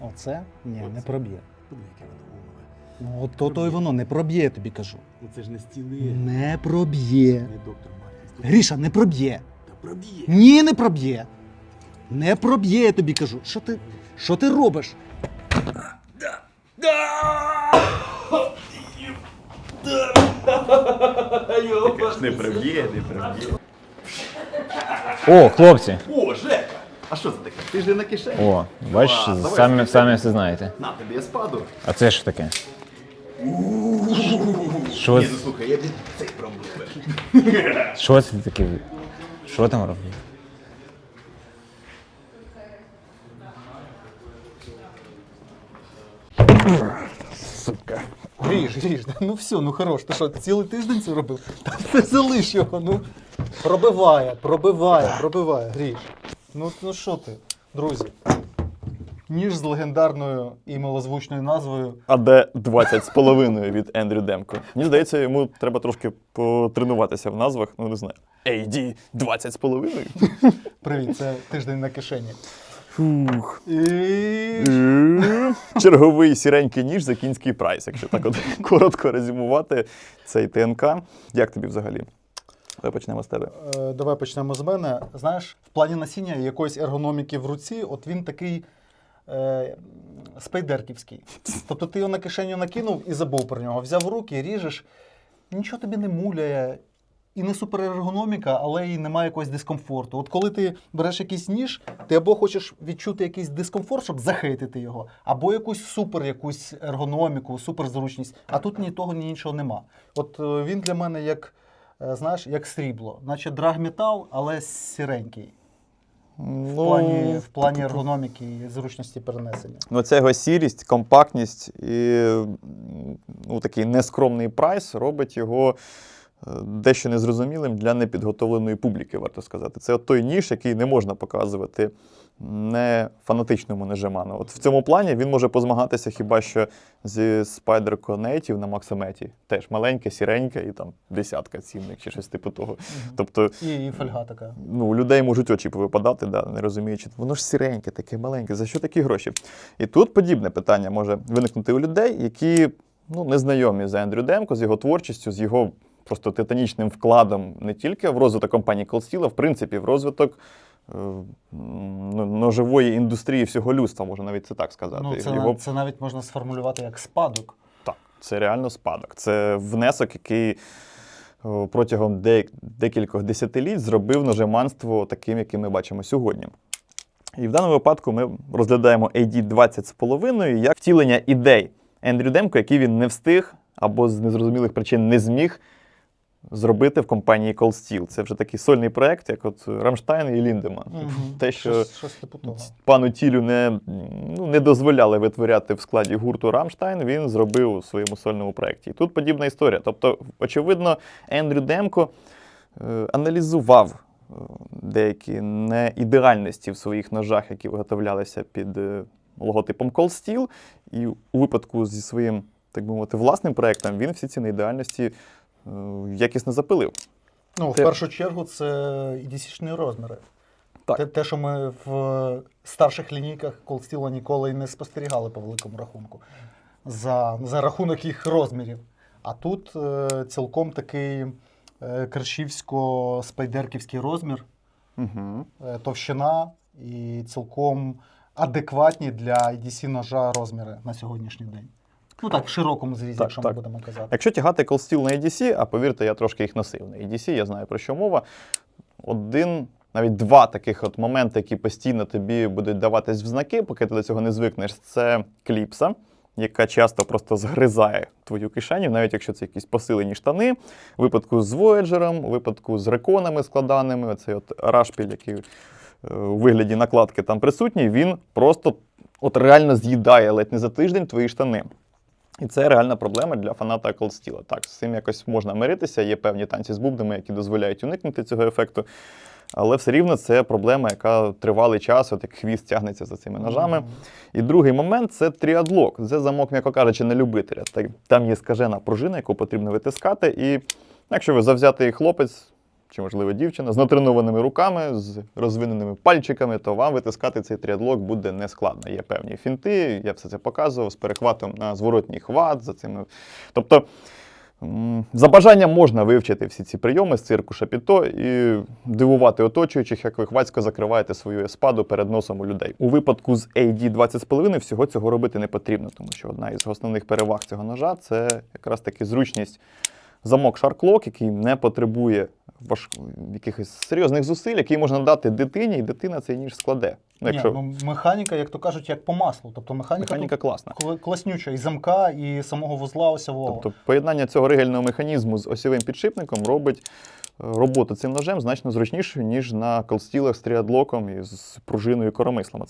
Оце? Ні, не проб'є. Подиви, яке воно гумове. Ну, от то, то й воно не проб'є, я тобі кажу. Ну це ж не стіли, Не проб'є. не доктор Мартінс. Тут Гріша, не проб'є. Та проб'є. Ні, не проб'є. Не проб'є, я тобі кажу. Що ти, що ти робиш? Не проб'є, не проб'є. О, хлопці! О! А що це таке? Ти ж не на кишені. О, бачиш, Клас, давай самі, скажи. самі все знаєте. На тобі я спаду. А це що таке? Що, Ні, ну слухай, я від цей промблю. що це таке? Що там робить? Сука. Гріш, гріш, ну все, ну хорош. Ти що, цілий тиждень це робив? Та ти залиш його, ну. Пробиває, пробиває, пробиває, гріш. Ну, ну що ти, друзі? Ніж з легендарною і милозвучною назвою АД 20 з половиною від Ендрю Демко. Мені здається, йому треба трошки потренуватися в назвах. Ну не знаю. AD 20 з половиною. Привіт, це тиждень на кишені. Фух. І... Черговий сіренький ніж за кінський прайс, якщо так от коротко резюмувати цей ТНК. Як тобі взагалі? Давай почнемо з тебе. Е, Давай почнемо з мене. Знаєш, в плані носіння якоїсь ергономіки в руці, от він такий е, спайдерківський. Тобто ти його на кишеню накинув і забув про нього. Взяв в руки, ріжеш, нічого тобі не муляє. І не суперергономіка, але і немає якогось дискомфорту. От коли ти береш якийсь ніж, ти або хочеш відчути якийсь дискомфорт, щоб захейтити його, або якусь супер якусь ергономіку, суперзручність. А тут ні того, ні іншого нема. От е, він для мене як, знаєш, як срібло, наче драгметал, але сіренький. В плані, в плані ергономіки і зручності перенесення. Ну, це його сірість, компактність і ну, такий нескромний прайс робить його е, дещо незрозумілим для непідготовленої публіки, варто сказати. Це от той ніж, який не можна показувати не фанатичному нежиману. От в цьому плані він може позмагатися хіба що зі Spyderco Native на Максометі. Теж маленьке, сіреньке і там десятка цінник чи щось типу того. Тобто І, і фольга така. ну, у людей можуть очі повипадати, да, не розуміючи, воно ж сіреньке, таке маленьке, за що такі гроші? І тут подібне питання може виникнути у людей, які ну, не знайомі з Ендрю Демко, з його творчістю, з його просто титанічним вкладом не тільки в розвиток компанії Cold Steel, а в принципі в розвиток ножової індустрії всього людства, можна навіть це так сказати. Ну, це, Його- це навіть можна сформулювати як спадок. так, це реально спадок. Це внесок, який протягом де- декількох десятиліть зробив ножеманство таким, яким ми бачимо сьогодні. І в даному випадку ми розглядаємо AD 20 з половиною як втілення ідей Ендрю Демко, які він не встиг або з незрозумілих причин не зміг зробити в компанії Cold Steel. Це вже такий сольний проект, як от Рамштайн і Ліндеман. Те, що Щось, щось типу того. пану Тілю не, ну, не дозволяли витворяти в складі гурту Рамштайн, він зробив у своєму сольному проєкті. І тут подібна історія. Тобто, очевидно, Ендрю Демко е, аналізував е, деякі неідеальності в своїх ножах, які виготовлялися під е, логотипом Cold Steel. І у випадку зі своїм, так би мовити, власним проєктом він всі ці неідеальності якісно запилив. Ну, в Це- першу чергу, це EDC-шні розміри. Так. Те, те, що ми в старших лінійках Steel ніколи не спостерігали по великому рахунку за, за рахунок їх розмірів. А тут е, цілком такий е, кершівсько-спайдерківський розмір, Угу. е, товщина і цілком адекватні для EDC ножа розміри на сьогоднішній день. Ну так, в широкому зрізі, Так, якщо так. ми будемо казати. Якщо тягати Steel на EDC, а повірте, я трошки їх носив на EDC, я знаю про що мова. Один, навіть два таких от моменти, які постійно тобі будуть даватись в знаки, поки ти до цього не звикнеш, це кліпса, яка часто просто згризає твою кишеню, навіть якщо це якісь посилені штани. У випадку з Voyager, у випадку з реконами складаними, оцей от рашпіль, який е, у вигляді накладки там присутній, він просто от реально з'їдає ледь не за тиждень твої штани. І це реальна проблема для фаната Steel. Так, з цим якось можна миритися. Є певні танці з бубнами, які дозволяють уникнути цього ефекту. Але все рівно це проблема, яка тривалий час, от як хвіст тягнеться за цими ножами. І другий момент це тріадлок. Це замок, м'яко кажучи, на любителя. Там є скажена пружина, яку потрібно витискати. І якщо ви завзятий хлопець, чи, можливо, дівчина з натренованими руками, з розвиненими пальчиками, то вам витискати цей тріадлок буде нескладно. Є певні фінти, я все це показував з перехватом на зворотній хват. За цими. Тобто, за бажанням можна вивчити всі ці прийоми з цирку шапіто і дивувати оточуючих, як ви хвацько закриваєте свою еспаду перед носом у людей. У випадку з AD 20,5 всього цього робити не потрібно, тому що одна із основних переваг цього ножа це якраз таки зручність замок шарклок, який не потребує важ... якихось серйозних зусиль, який можна дати дитині, і дитина цей ніж складе. Ну, якщо Ні, ну, механіка, як то кажуть, як по маслу. Тобто механіка, механіка тут кла- класнюча і замка, і самого вузла осьового. Тобто поєднання цього ригельного механізму з осьовим підшипником робить е, роботу цим ножем значно зручнішою, ніж на колстілах з тріадлоком і з пружиною і коромислом.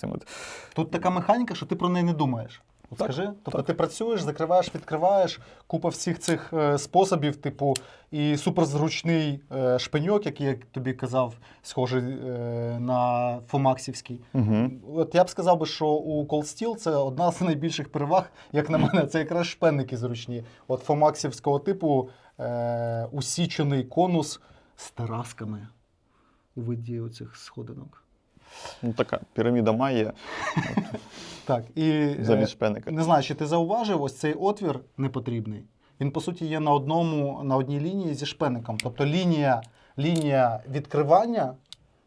Тут така механіка, що ти про неї не думаєш. От скажи, тобто так. ти працюєш, закриваєш, відкриваєш, купа всіх цих е, способів, типу, і суперзручний е, шпиньок, який я тобі казав, схожий е, на Фомаксівський. Угу. От я б сказав би, що у Cold Steel це одна з найбільших переваг, як на мене, це якраз шпенники зручні. От Фомаксівського типу е, усічений конус з тарасками у виді оцих сходинок. Ну, така піраміда має Так, і е, замість шпеника. Не знаю, чи ти зауважив, ось цей отвір непотрібний. Він, по суті, є на одному, на одній лінії зі шпеником. Тобто лінія, лінія відкривання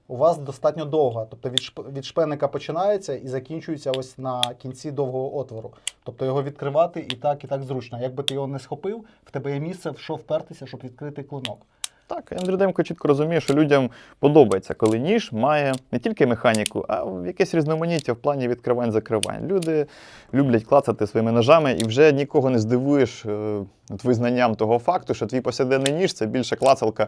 у вас достатньо довга. Тобто від, шп- від шпеника починається і закінчується ось на кінці довгого отвору. Тобто його відкривати і так, і так зручно. Якби ти його не схопив, в тебе є місце, в що впертися, щоб відкрити клинок. Так, Ендрю Демко чітко розуміє, що людям подобається, коли ніж має не тільки механіку, а якесь різноманіття в плані відкривань-закривань. Люди люблять клацати своїми ножами, і вже нікого не здивуєш е, от визнанням того факту, що твій повсякденний ніж це більше клацалка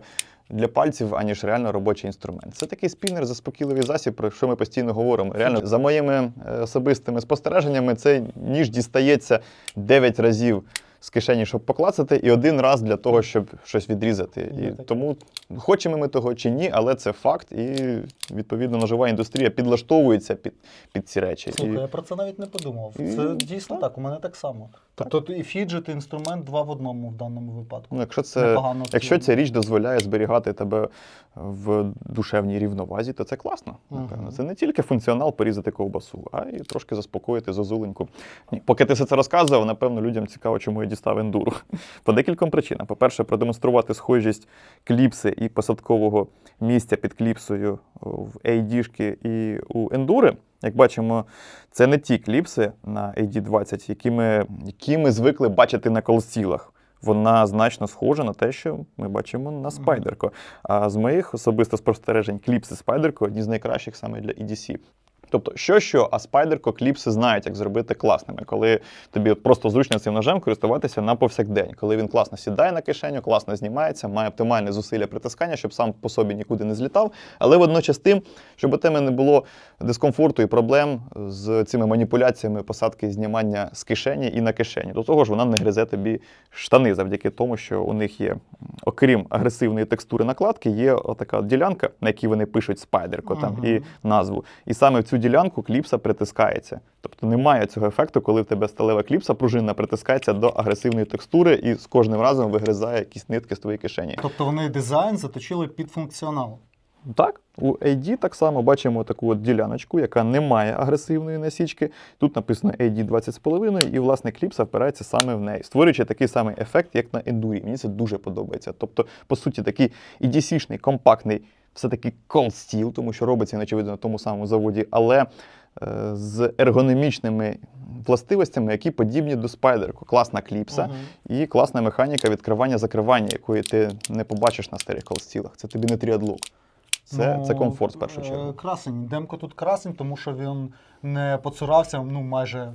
для пальців, аніж реально робочий інструмент. Це такий спінер, заспокійливий засіб, про що ми постійно говоримо. Реально, за моїми е, особистими спостереженнями, цей ніж дістається 9 разів з кишені, щоб поклацати, і один раз для того, щоб щось відрізати. Є І тому хочемо ми того чи ні, але це факт, і відповідно ножова індустрія підлаштовується під, під ці речі. Слухай, І, я про це навіть не подумав. І- Це дійсно так. так, у мене так само. Так. Тобто і фіджит, і інструмент два в одному в даному випадку. ну, якщо, це, Непогано якщо ця річ дозволяє зберігати тебе в душевній рівновазі, то це класно. Напевно. Мгм. Це не тільки функціонал порізати ковбасу, а й трошки заспокоїти зозуленьку. Ні, поки ти все це розказував, напевно, людям цікаво, чому я дістав ендуру. По декільком причинам. По-перше, продемонструвати схожість кліпси і посадкового місця під кліпсою в AD-шки і у ендури. Як бачимо, це не ті кліпси на AD20, які ми, які ми звикли бачити на колстілах. Вона значно схожа на те, що ми бачимо на спайдерко. А з моїх особисто спостережень, кліпси спайдерко одні з найкращих саме для EDC. Тобто, що що, а спайдерко кліпси знають, як зробити класними, коли тобі просто зручно цим ножем користуватися на повсякдень, коли він класно сідає на кишеню, класно знімається, має оптимальне зусилля притискання, щоб сам по собі нікуди не злітав, але водночас тим, щоб у тебе не було дискомфорту і проблем з цими маніпуляціями посадки і знімання з кишені і на кишені. До того ж, вона не гризе тобі штани завдяки тому, що у них є, окрім агресивної текстури накладки, є отака ділянка, на якій вони пишуть спайдерко там Ага. і назву. І саме в цю ділянку кліпса притискається. Тобто немає цього ефекту, коли в тебе сталева кліпса пружинна притискається до агресивної текстури і з кожним разом вигризає якісь нитки з твоєї кишені. Тобто вони дизайн заточили під функціонал. Так, у AD так само бачимо таку от діляночку, яка не має агресивної насічки. Тут написано AD 20,5, і власне кліпса впирається саме в неї, створюючи такий самий ефект, як на ендурі. Мені це дуже подобається. Тобто, по суті, такий EDC-шний, компактний, все-таки cold steel, тому що робиться, очевидно, на тому самому заводі, але е, з ергономічними властивостями, які подібні до спайдерку. Класна кліпса Мгм. і класна механіка відкривання-закривання, якої ти не побачиш на старих колстілах. Це тобі не тріадлок. Це, Ну, це комфорт в першу е, чергу. Красень. Демко тут красень, тому що він не поцурався ну, майже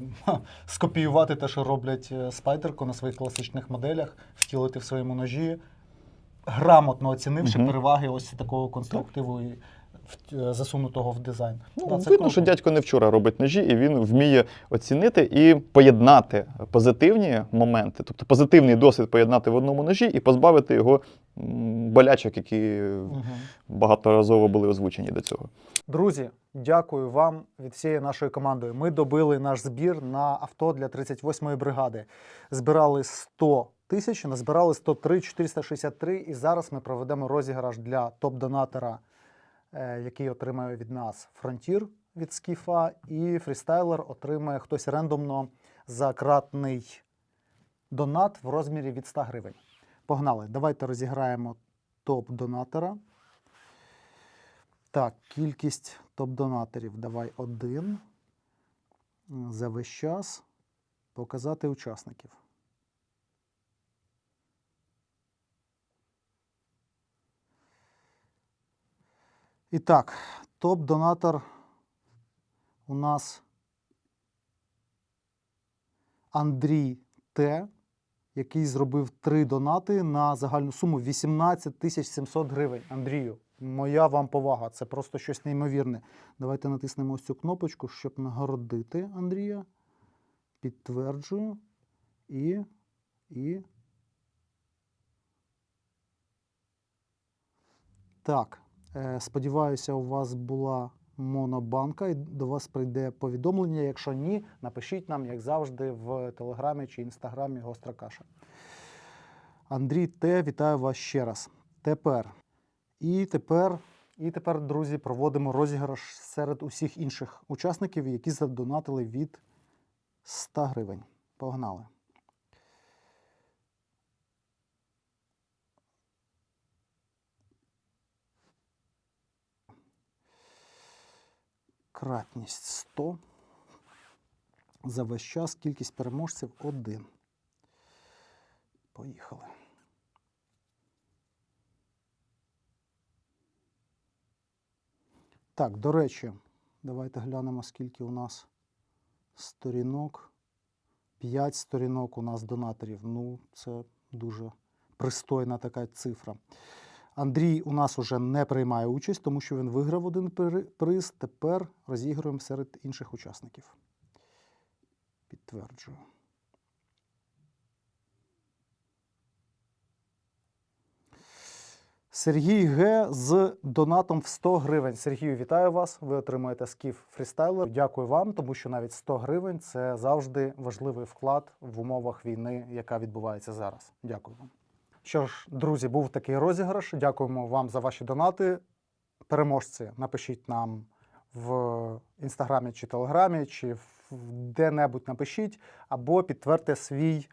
скопіювати те, що роблять е, спайдерко на своїх класичних моделях, втілити в своєму ножі, грамотно оцінивши Мгм. переваги ось такого конструктиву. І в- е, засунутого в дизайн. Ну, Да, це видно, круто. що дядько не вчора робить ножі, і він вміє оцінити і поєднати позитивні моменти, тобто позитивний досвід поєднати в одному ножі і позбавити його м, болячок, які Мгм. багаторазово були озвучені до цього. Друзі, дякую вам від всієї нашої команди. Ми добили наш збір на авто для 38-ї бригади. Збирали 100 тисяч, назбирали 103 463, і зараз ми проведемо розіграш для топ-донатора, е, який отримає від нас фронтір від Скіфа, і фрістайлер отримає хтось рендомно за кратний донат в розмірі від 100 гривень. Погнали, давайте розіграємо топ-донатора. Так, кількість топ-донаторів. Давай один. За весь час. Показати учасників. І так, топ-донатор у нас Андрій Т, який зробив три донати на загальну суму 18 тисяч 700 гривень. Андрію, моя вам повага. Це просто щось неймовірне. Давайте натиснемо ось цю кнопочку, щоб нагородити Андрія. Підтверджую. І. І. Так. Е, сподіваюся, у вас була монобанка і до вас прийде повідомлення. Якщо ні, напишіть нам, як завжди, в телеграмі чи інстаграмі Гостра Каша. Андрій Т, вітаю вас ще раз. Тепер. І тепер, і тепер, друзі, проводимо розіграш серед усіх інших учасників, які задонатили від 100 гривень. Погнали. Кратність 100. За весь час кількість переможців 1. Поїхали. Так, до речі, давайте глянемо, скільки у нас сторінок. 5 сторінок у нас донаторів. Ну, це дуже пристойна така цифра. Андрій у нас уже не приймає участь, тому що він виграв один приз. Тепер розігруємо серед інших учасників. Підтверджую. Сергій Г з донатом в 100 гривень. Сергію, вітаю вас. Ви отримуєте скіф фрістайлер. Дякую вам, тому що навіть 100 гривень це завжди важливий вклад в умовах війни, яка відбувається зараз. Дякую вам. Що ж, друзі, був такий розіграш. Дякуємо вам за ваші донати. Переможці, напишіть нам в інстаграмі чи телеграмі, чи де-небудь напишіть, або підтвердьте свій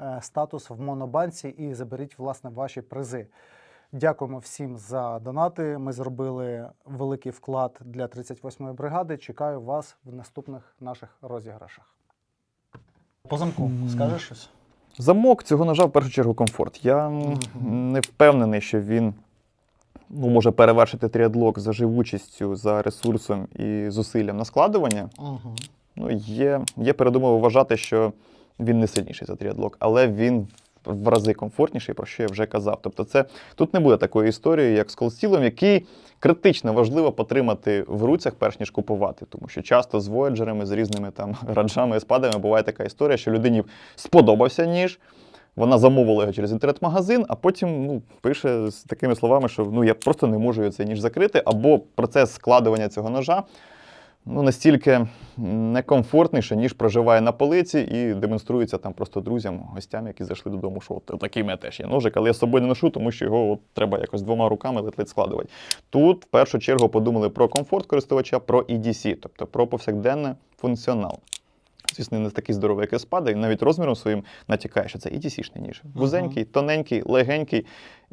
е, статус в монобанці і заберіть власне ваші призи. Дякуємо всім за донати. Ми зробили великий вклад для 38-ї бригади. Чекаю вас в наступних наших розіграшах. По замку, скажеш щось? Замок цього ножа в першу чергу комфорт. Я не впевнений, що він ну, може перевершити тріадлок за живучістю, за ресурсом і зусиллям на складування. Ну, є, є передумови вважати, що він не сильніший за тріадлок, але він в рази комфортніший, про що я вже казав. Тобто, це тут не буде такої історії, як з колстілом, який критично важливо потримати в руцях, перш ніж купувати. Тому що часто з вояджерами, з різними там раджами і спадами буває така історія, що людині сподобався ніж. Вона замовила його через інтернет-магазин, а потім ну, пише з такими словами, що ну, я просто не можу цей ніж закрити, або процес складування цього ножа ну, настільки некомфортніше, ніж проживає на полиці і демонструється там просто друзям, гостям, які зайшли додому, що от такий мене теж є ножик, але я з собою не ношу, тому що його от треба якось двома руками ледь-ледь складувати. Тут в першу чергу подумали про комфорт користувача, про EDC, тобто про повсякденний функціонал. Звісно, не такий здоровий, як Еспада, і навіть розміром своїм натякає, що це EDC-шний ніж. Вузенький, тоненький, легенький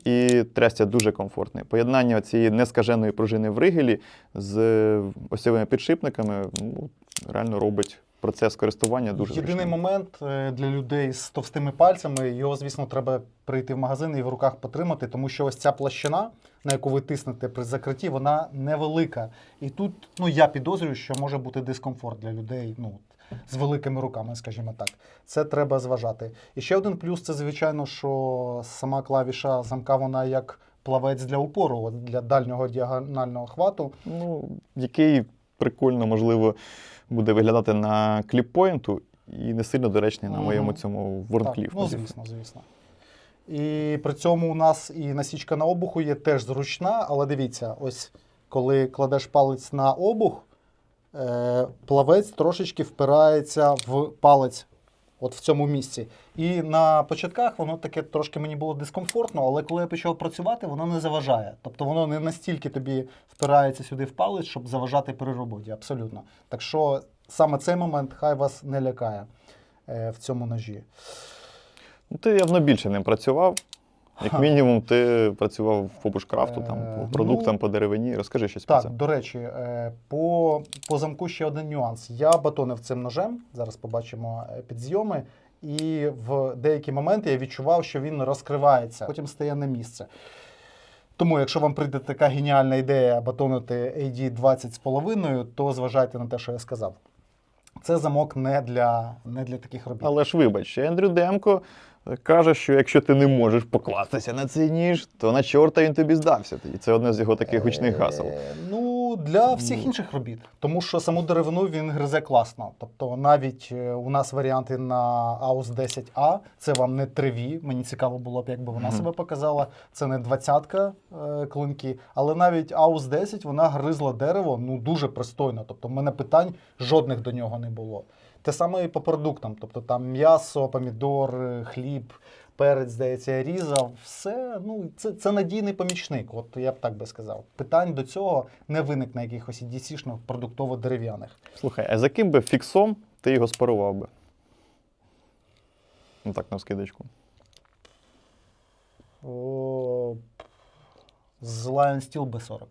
і трястя дуже комфортне. Поєднання цієї нескаженої пружини в ригелі з осьовими підшипниками ну, реально робить процес користування дуже Єдиний зручним. момент е, для людей з товстими пальцями, його, звісно, треба прийти в магазин і в руках потримати, тому що ось ця площина, на яку ви тиснете при закритті, вона невелика. І тут ну, я підозрюю, що може бути дискомфорт для людей ну, з великими руками, скажімо так. Це треба зважати. І ще один плюс це, звичайно, що сама клавіша замка, вона як плавець для упору, для дальнього діагонального хвату. Ну, який прикольно, можливо, буде виглядати на кліппойнту і не сильно доречний на моєму цьому Так, ворнкліфу. ну, звісно, звісно. І при цьому у нас і насічка на обуху є теж зручна, але дивіться, ось коли кладеш палець на обух, плавець трошечки впирається в палець. От в цьому місці. І на початках воно таке трошки мені було дискомфортно, але коли я почав працювати, воно не заважає. Тобто воно не настільки тобі впирається сюди в палець, щоб заважати при роботі. Абсолютно. Так що саме цей момент хай вас не лякає е, в цьому ножі. Ну, ти явно більше ним працював. Як мінімум, ти працював по бушкрафту, там, Е, по продуктам, ну, по деревині. Розкажи щось про Так, до речі, е, по, по замку ще один нюанс. Я батонив цим ножем, зараз побачимо е, підзйоми, і в деякі моменти я відчував, що він розкривається, потім стає на місце. Тому, якщо вам прийде така геніальна ідея батонити AD 20 з половиною, то зважайте на те, що я сказав. Це замок не для, не для таких робіт. Але ж вибач, Ендрю Демко каже, що якщо ти не можеш покластися на цей ніж, то на чорта він тобі здався. І це одне з його таких гучних гасел. Е, Ну, для всіх інших робіт. Тому що саму деревину він гризе класно. Тобто навіть е, у нас варіанти на AUS 10A, це вам не 3V. Мені цікаво було б, якби вона себе показала. Це не 20-ка е, клинки, але навіть AUS 10 вона гризла дерево ну дуже пристойно. Тобто, в мене питань жодних до нього не було. Те саме і по продуктам. Тобто там м'ясо, помідор, хліб, перець, здається, я різав. Все, ну, це, це надійний помічник. От я б так би сказав. Питань до цього не виникне якихось EDC-шних продуктово-дерев'яних. Слухай, а за ким би фіксом ти його спарував би? Ну так, на скидочку. О, з Lion Steel B40.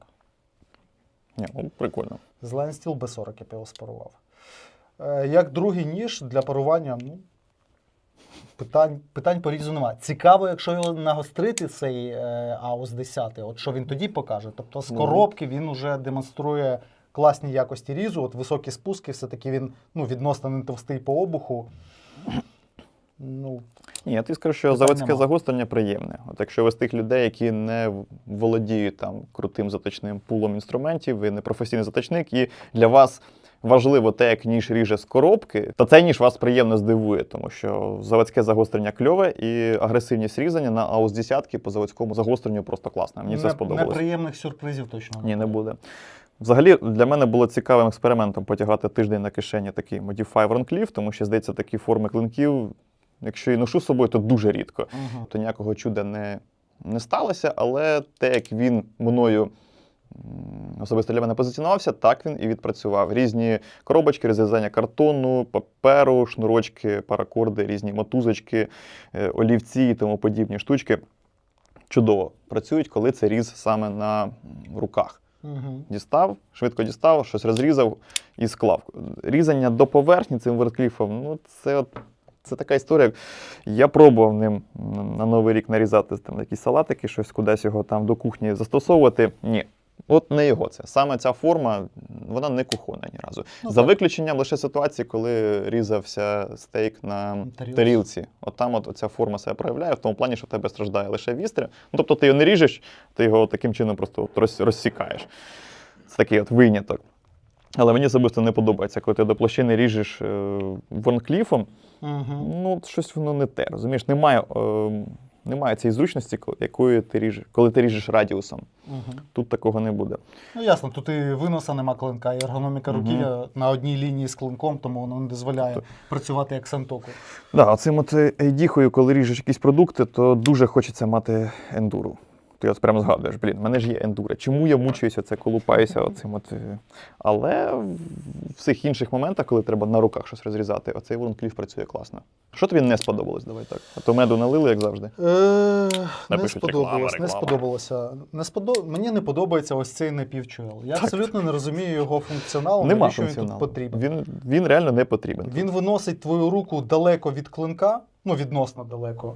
Ні, ну, прикольно. З Lion Steel B40 я б його спарував. Е, як другий ніж для парування, ну. Питань, питань по різу немає. Цікаво, якщо його нагострити, цей е, AUS 10, от що він тоді покаже. Тобто з Ну. коробки він вже демонструє класні якості різу, от високі спуски, все-таки він ну, відносно не товстий по обуху. Ну, Ні, я тобі скажу, що заводське нема. загострення приємне. От якщо ви з тих людей, які не володіють там крутим заточним пулом інструментів, ви не професійний заточник, і для вас важливо те, як ніж ріже з коробки, то цей ніж вас приємно здивує, тому що заводське загострення кльове і агресивність різання на AUS 10 по заводському загостренню просто класна. Мені це не- сподобалось. неприємних сюрпризів точно Ні, не буде. Взагалі, для мене було цікавим експериментом потягати тиждень на кишені такий Modify Вронкліф, тому що, здається, такі форми клинків, якщо і ношу з собою, то дуже рідко. Угу. То ніякого чуда не, не сталося, але те, як він мною особисто для мене позиціонувався, так він і відпрацював. Різні коробочки, розв'язання картону, паперу, шнурочки, паракорди, різні мотузочки, е, олівці і тому подібні штучки. Чудово працюють, коли це різ саме на руках. Угу. Дістав, швидко дістав, щось розрізав і склав. Різання до поверхні цим верткліфом, ну це от. Це така історія. Я пробував ним на Новий рік нарізати там якісь салатики, щось кудись його там до кухні застосовувати. Ні. От не його це. Саме ця форма, вона не кухона ні разу. Ну, За так. виключенням лише ситуації, коли різався стейк на Тарілці. тарілці. От там от ця форма себе проявляє, в тому плані, що в тебе страждає лише вістря. Ну, тобто ти його не ріжеш, ти його таким чином просто роз- розсікаєш. Це такий от виняток. Але мені особисто не подобається, коли ти до площини ріжеш е, ворнкліфом, Угу. ну щось воно не те. Розумієш, немає, е, немає цієї зручності, ко- якою ти ріжеш, коли ти ріжеш радіусом. Угу. Тут такого не буде. Ну ясно, тут і виноса нема клинка, і ергономіка руків'я на одній лінії з клинком, тому воно не дозволяє Тобто- працювати як сантоку. Да, а цим от ейдіхою, коли ріжеш якісь продукти, то дуже хочеться мати ендуру. Ти от прямо згадуєш, блін, в мене ж є ендура. Чому я мучуюся, це колупаюся оцим от. е. Але в всіх інших моментах, коли треба на руках щось розрізати, оцей воронкліф працює класно. Що тобі не сподобалось? Давай так. А то меду налили, як завжди. Е, не Напишуть, сподобалось, не реклама. сподобалося. Не сподоб... Мені не подобається ось цей напівчуел. Я абсолютно не розумію його функціоналу, Нема навіщо він функціоналу. потрібен. Він, він реально не потрібен. Він виносить твою руку далеко від клинка, ну відносно далеко.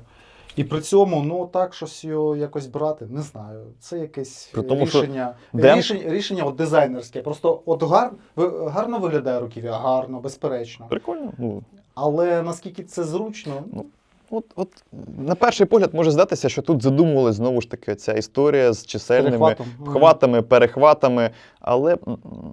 І при цьому, ну так щось його якось брати, не знаю. Це якесь При тому, що рішення, Дем- рішення, рішення от дизайнерське. Просто от гар, гарно виглядає руків'я, гарно, безперечно. Прикольно. Ну, Але наскільки це зручно, Ну, От, от на перший погляд може здатися, що тут задумували знову ж таки ця історія з чисельними Перехватом. вхватами, перехватами. Але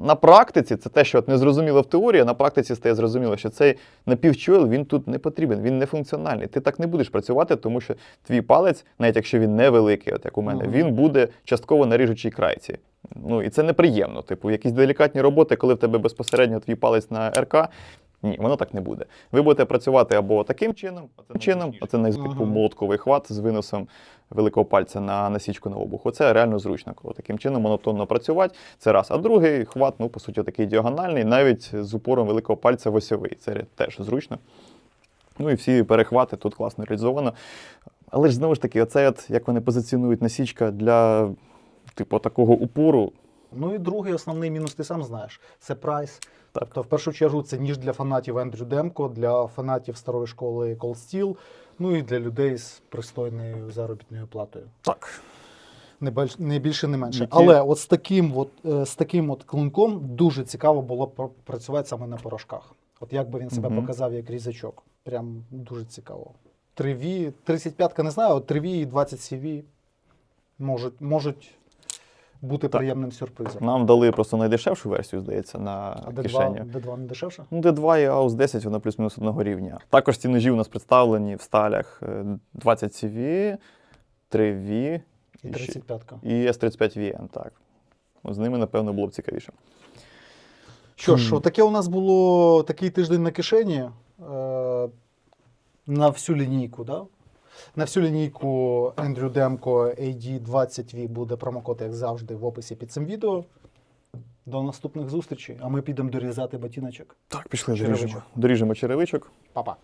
на практиці це те, що от не зрозуміло в теорії, а на практиці стає зрозуміло, що цей напівчойл він тут не потрібен, він не функціональний. Ти так не будеш працювати, тому що твій палець, навіть якщо він невеликий, от як у мене, Мгм. він буде частково на ріжучій крайці. Ну і це неприємно. Типу, якісь делікатні роботи, коли в тебе безпосередньо твій палець на РК. Ні, воно так не буде. Ви будете працювати або таким чином, оце чином, оце на типу молотковий хват з виносом великого пальця на насічку на обух. Оце реально зручно, коли таким чином монотонно працювати. Це раз. А другий хват, ну по суті, такий діагональний, навіть з упором великого пальця в осьовий. Це теж зручно. Ну і всі перехвати тут класно реалізовано. Але ж знову ж таки, оце от, як вони позиціонують насічка для типу такого упору. Ну і другий основний мінус, ти сам знаєш, це прайс. Так. Тобто, в першу чергу, це ніж для фанатів Ендрю Демко, для фанатів старої школи Cold Steel, ну і для людей з пристойною заробітною платою. Так. Не, більш, не більше, не менше. Які- Але от з таким, от, е, з таким от клинком дуже цікаво було працювати саме на порошках. От як би він себе Мгм. показав як різачок. Прям дуже цікаво. 3V, 35 не знаю, от 3V і 20 CV можуть, можуть бути Так. приємним сюрпризом. Нам дали просто найдешевшу версію, здається, на А кишеню. D2, D2 не дешевше? Ну, D2 і AUS 10, вона плюс-мінус одного рівня. Також ці ножі у нас представлені в сталях е, 20 CV, 3V І і, 35-ка. і S35VN, так. З ними, напевно, було б цікавіше. Що ж, Хм. таке у нас було такий тиждень на кишені е, на всю лінійку, да? На всю лінійку Andrew Demko AD20V буде промокод, як завжди, в описі під цим відео. До наступних зустрічей, а ми підемо дорізати ботіночок. Так, пішли, доріжемо. Доріжемо черевичок. Па-па.